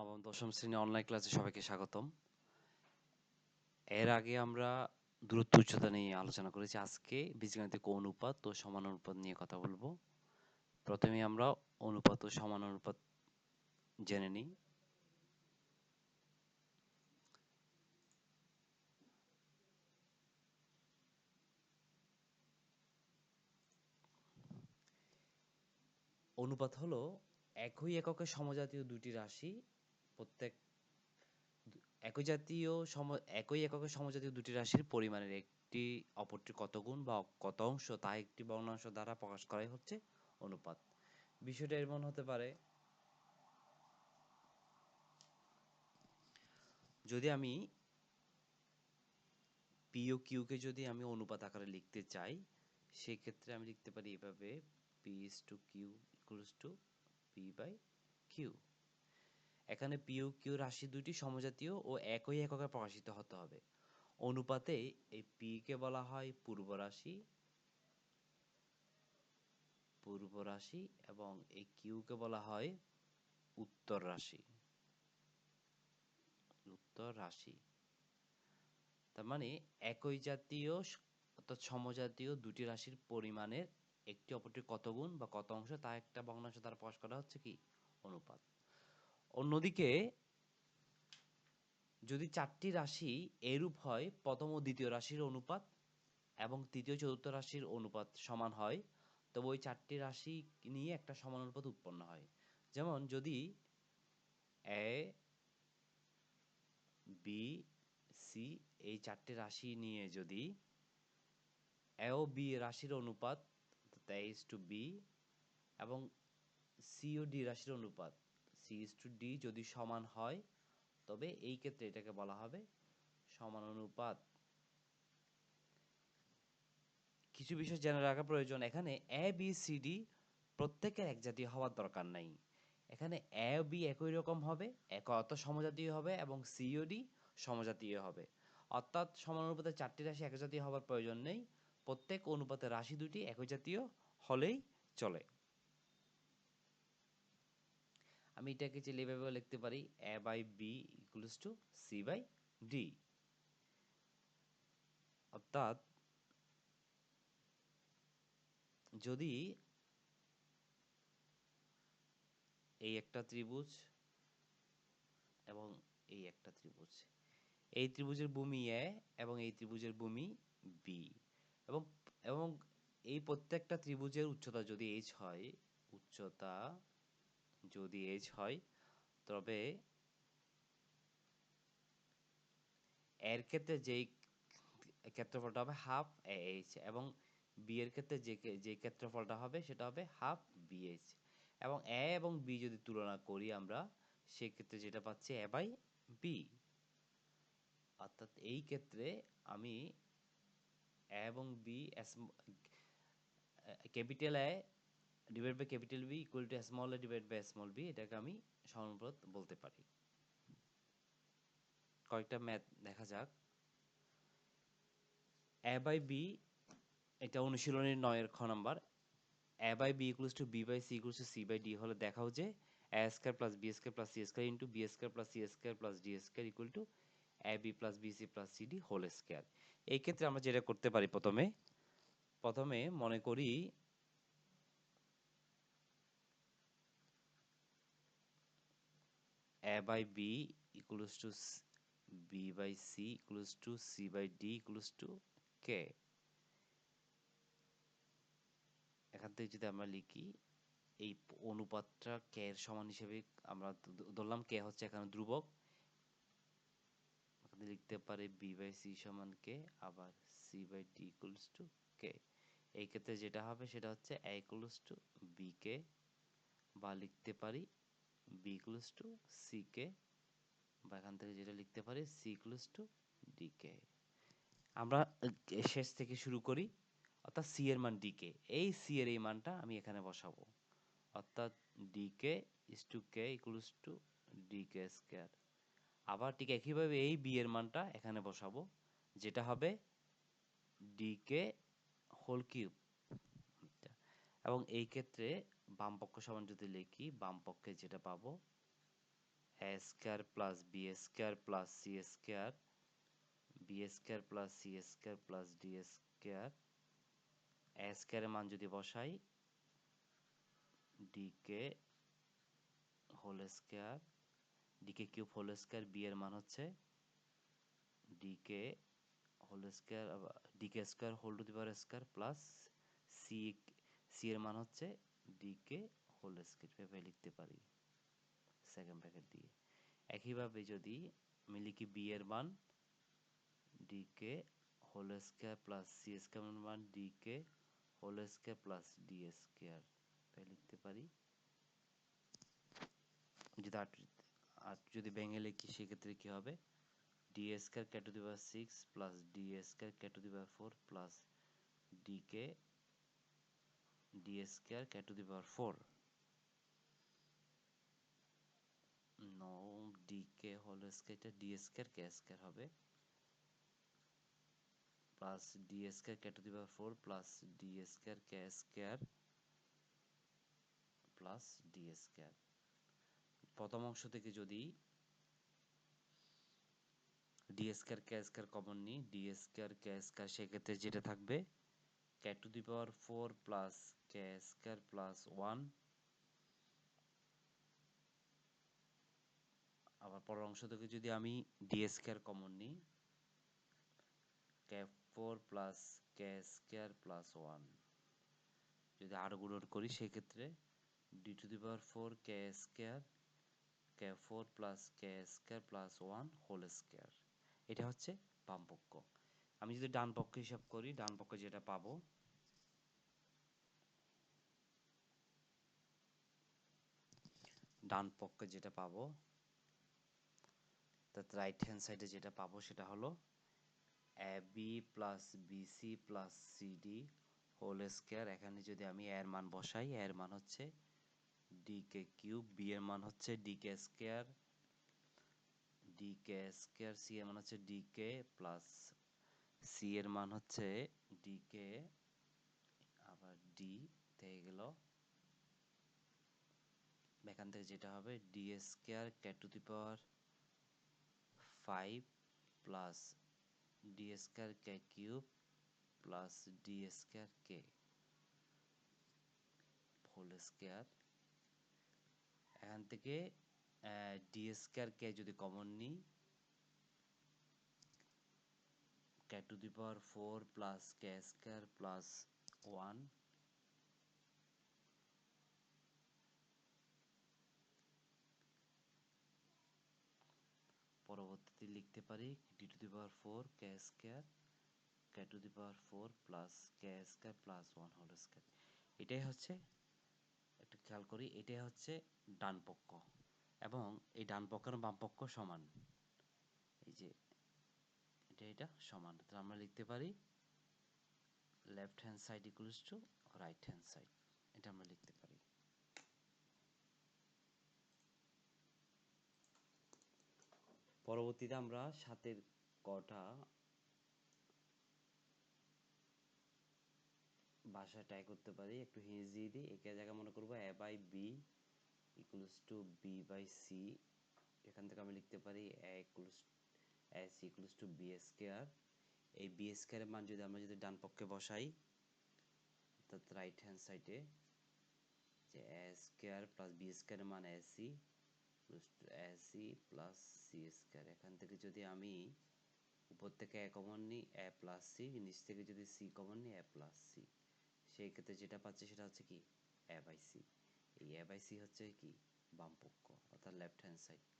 নবম, দশম শ্রেণি অনলাইন ক্লাসে সবাইকে স্বাগতম। এর আগে আমরা দূরত্ব উচ্চতা নিয়ে আলোচনা করেছি। আজকে বীজগণিতিক অনুপাত ও সমানুপাত নিয়ে কথা বলব। প্রথমে আমরা অনুপাত ও সমানুপাত জেনে নিই। অনুপাত হলো একই এককে সমজাতীয় দুটি রাশি প্রত্যেক একই জাতীয় সম, একই এককে সমজাতীয় দুটি রাশির পরিমাণের একটি অপরটি কত গুণ বা কত অংশ তা একটি ভগ্নাংশ দ্বারা প্রকাশ করাই হচ্ছে অনুপাত। বিষয়টা এমন হতে পারে, যদি আমি পিও কিউকে যদি আমি অনুপাত আকারে লিখতে চাই, সেক্ষেত্রে আমি লিখতে পারি এভাবে P is to Q equals to P by Q এখানে পি ও কিউ রাশি দুটি সমজাতীয় ও একই এককে প্রকাশিত হতে হবে। অনুপাতে এই পি কে বলা হয় পূর্ব রাশি পূর্ব রাশি এবং এই কিউ কে বলা হয় উত্তর রাশি। উত্তর রাশি। তার মানে একই জাতীয় অর্থাৎ সমজাতীয় দুটি রাশির পরিমাণের একটি অপরটির কত গুণ বা কত অংশ তা একটা ভগ্নাংশ দ্বারা প্রকাশ করা হচ্ছে কি? অনুপাত। অন্যদিকে, যদি চারটি রাশি এরূপ হয়, প্রথম ও দ্বিতীয় রাশির অনুপাত এবং তৃতীয় চতুর্থ রাশির অনুপাত সমান হয়, তবে ওই চারটি রাশি নিয়ে একটা সমান অনুপাত উৎপন্ন হয়। যেমন যদি এ বি সি এই চারটি রাশি নিয়ে যদি এ ও বি রাশির অনুপাত তেইশ টু বি এবং সি ও ডি রাশির অনুপাত সি ইস টু ডি যদি সমান হয়, তবে এই ক্ষেত্রে এটাকে বলা হবে সমানুপাত। কিছু বিষয় জেনে রাখা প্রয়োজন, এখানে এ বি সি ডি প্রত্যেকের এক জাতীয় হওয়ার দরকার নাই। এখানে এ বি একই রকম হবে এক অত সমজাতীয় হবে এবং সি ও ডি সমজাতীয় হবে। অর্থাৎ সমানুপাতে চারটি রাশি এক জাতীয় হওয়ার প্রয়োজন নেই। প্রত্যেক অনুপাতে রাশি দুটি একই জাতীয় হলেই চলে। আমি এটাকে চাইলে এভাবে লিখতে পারি A by B equals to C by D অর্থাৎ, যদি এই একটা ত্রিভুজ এবং এই একটা ত্রিভুজ, এই ত্রিভুজের ভূমি এ এবং এই ত্রিভুজের ভূমি বি এবং এবং এই প্রত্যেকটা ত্রিভুজের উচ্চতা যদি এইচ হয়, উচ্চতা যদি এইচ হয়, তবে এর ক্ষেত্রে যেই ক্ষেত্রফলটা হবে হাফ এইচ এবং বি এর ক্ষেত্রে যে যে ক্ষেত্রফলটা হবে সেটা হবে হাফ বিএইচ এবং এ এবং বি যদি তুলনা করি আমরা, সেক্ষেত্রে যেটা পাচ্ছি এ বাই বি অর্থাৎ এই ক্ষেত্রে আমি এ এবং B capital A divide by capital B equal to small A divide by small B এটাকে আমি সমানুপাত বলতে পারি। কয়েকটা ম্যাথ দেখা যাক। এ বাই বি এটা অনুশীলনের নয়ের খ number. A by B equals to B by C equals to C by D হলে দেখাও যে A square plus B square plus C square into B square plus C square plus D square equal to A B plus B C plus C D whole square এই ক্ষেত্রে আমরা যেটা করতে পারি প্রথমে প্রথমে মনে করি a by b equals to b by c equals to c by d equals to k. এখান থেকে যদি আমরা লিখি, এই অনুপাতটা কে এর সমান হিসেবে আমরা ধরলাম কে হচ্ছে এখানে ধ্রুবক। এখানে লিখতে পারি বি বাই সি সমান কে আবার C by D equals to K এই ক্ষেত্রে যেটা হবে সেটা হচ্ছে A equals to B K বা লিখতে পারি B equals to C K বা এখান থেকে যেটা লিখতে পারি C equals to D K আমরা শেষ থেকে শুরু করি, অর্থাৎ সি এর মান ডি কে এই সি এর এই মানটা আমি এখানে বসাবো। অর্থাৎ D K is to K equals to D K square আবার ঠিক একইভাবে এই বি এর মানটা এখানে বসাবো, যেটা হবে ডি কে হোল কিউব এবং এই ক্ষেত্রে বাম পক্ষ সমান যদি লিখি, বাম পক্ষে যেটা পাবো A square plus B square plus C square B square plus C square plus D square A স্কোয়ারের মান যদি বসাই D K whole square D K cube whole square B এর মান হচ্ছে D K whole square D K square whole to the power square plus C C এর মান হচ্ছে ডিকে হোল স্কোয়ার ভেবে লিখতে পারি সেকেন্ড ব্র্যাকেট দিয়ে। একইভাবে যদি আমি লিখি বি এর মান D K whole square plus C square মান D K whole square plus D square তাই লিখতে পারি। যদি আট আট যদি ভেঙে লিখি, সেক্ষেত্রে কি হবে? D square K to the power six plus D square K to the power four plus D K D square K to the power four no D K whole স্কোয়ারটা ডি স্কোয়ার কে স্কোয়ার হবে। Plus D square K to the power four plus D square K square plus D square প্রথম অংশ থেকে যদি D square K square common নিই D square K square সেক্ষেত্রে যেটা থাকবে K to the power four plus K square plus one আবার পরের অংশ থেকে যদি আমি ডি স্কোয়ার কমন নিই K four plus K square plus one যদি আরও গুণন করি সেক্ষেত্রে D to the power four K square K four plus K square plus one whole square এটা হচ্ছে বাম পক্ষ আমি যদি ডান পক্ষ হিসাব করি ডান পক্ষে যেটা পাবো ডান পক্ষে যেটা পাবো অর্থাৎ রাইট হ্যান্ড সাইডে যেটা পাবো সেটা হলো A B plus B C plus C D whole square এখানে যদি আমি এর মান বসাই এর মান হচ্ছে ডিকে কিউব বি এর মান হচ্ছে D K square D K square C এর মান হচ্ছে ডিকে প্লাস সি এর মান হচ্ছে ডিকে আবার ডি থেকে গেল এখান থেকে যেটা হবে D square K to the power five plus D square K cube plus D square K whole square এখান থেকে ডি স্কোয়ার কে যদি কমন নিই K to the power four plus K square plus one পরবর্তীতে লিখতে পারি D to the power four K square K to the power four plus K square plus one whole square এটাই হচ্ছে, একটু খেয়াল করি, এটাই হচ্ছে ডান পক্ষ। এবং এই ডান পক্ষ এবং বাম পক্ষ সমান। এই যে, এটা এটা সমান। তাহলে আমরা লিখতে পারি left hand side equals to right hand side এটা আমরা লিখতে পারি। পরবর্তীতে আমরা সাতের কটা ভাষা ট্রাই করতে পারি। একটু হিন্স দিয়ে দিই। একে জায়গায় মনে করব A by B equals to B by C এখান থেকে আমি লিখতে পারি A equals S equals to B square এই বি স্কোয়ারের মান যদি আমরা যদি ডান পক্ষে বসাই, অর্থাৎ রাইট হ্যান্ড সাইডে যে এ স্কোয়ার প্লাস বি স্কোয়ারের মান A C A C plus C square এখান থেকে যদি আমি উপর থেকে এ কমন নিই নিচ থেকে যদি সি কমন নিই এ প্লাস সেই ক্ষেত্রে যেটা পাচ্ছি সেটা হচ্ছে কি? এ বাই সি এই এ বাই সি হচ্ছে কি? বাম পক্ষ অর্থাৎ লেফট হ্যান্ড সাইড